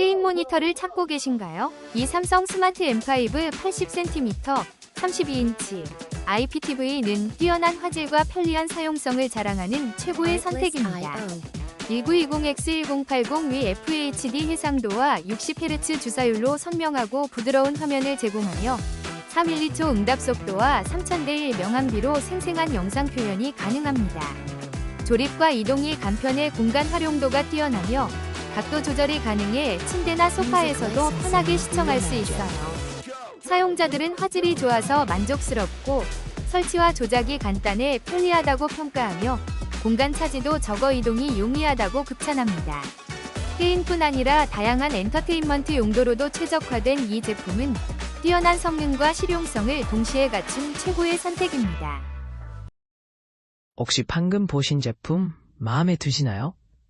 게임 모니터를 찾고 계신가요? 이 삼성 스마트 M5 80cm, 32인치 IPTV는 뛰어난 화질과 편리한 사용성을 자랑하는 최고의 선택입니다. 1920X1080 위 FHD 해상도와 60Hz 주사율로 선명하고 부드러운 화면을 제공하며 312초 응답 속도와 3000대1 명암비로 생생한 영상 표현이 가능합니다. 조립과 이동이 간편해 공간 활용도가 뛰어나며 각도 조절이 가능해 침대나 소파에서도 편하게 시청할 수 있어요. 사용자들은 화질이 좋아서 만족스럽고 설치와 조작이 간단해 편리하다고 평가하며 공간 차지도 적어 이동이 용이하다고 극찬합니다. 게임뿐 아니라 다양한 엔터테인먼트 용도로도 최적화된 이 제품은 뛰어난 성능과 실용성을 동시에 갖춘 최고의 선택입니다. 혹시 방금 보신 제품 마음에 드시나요?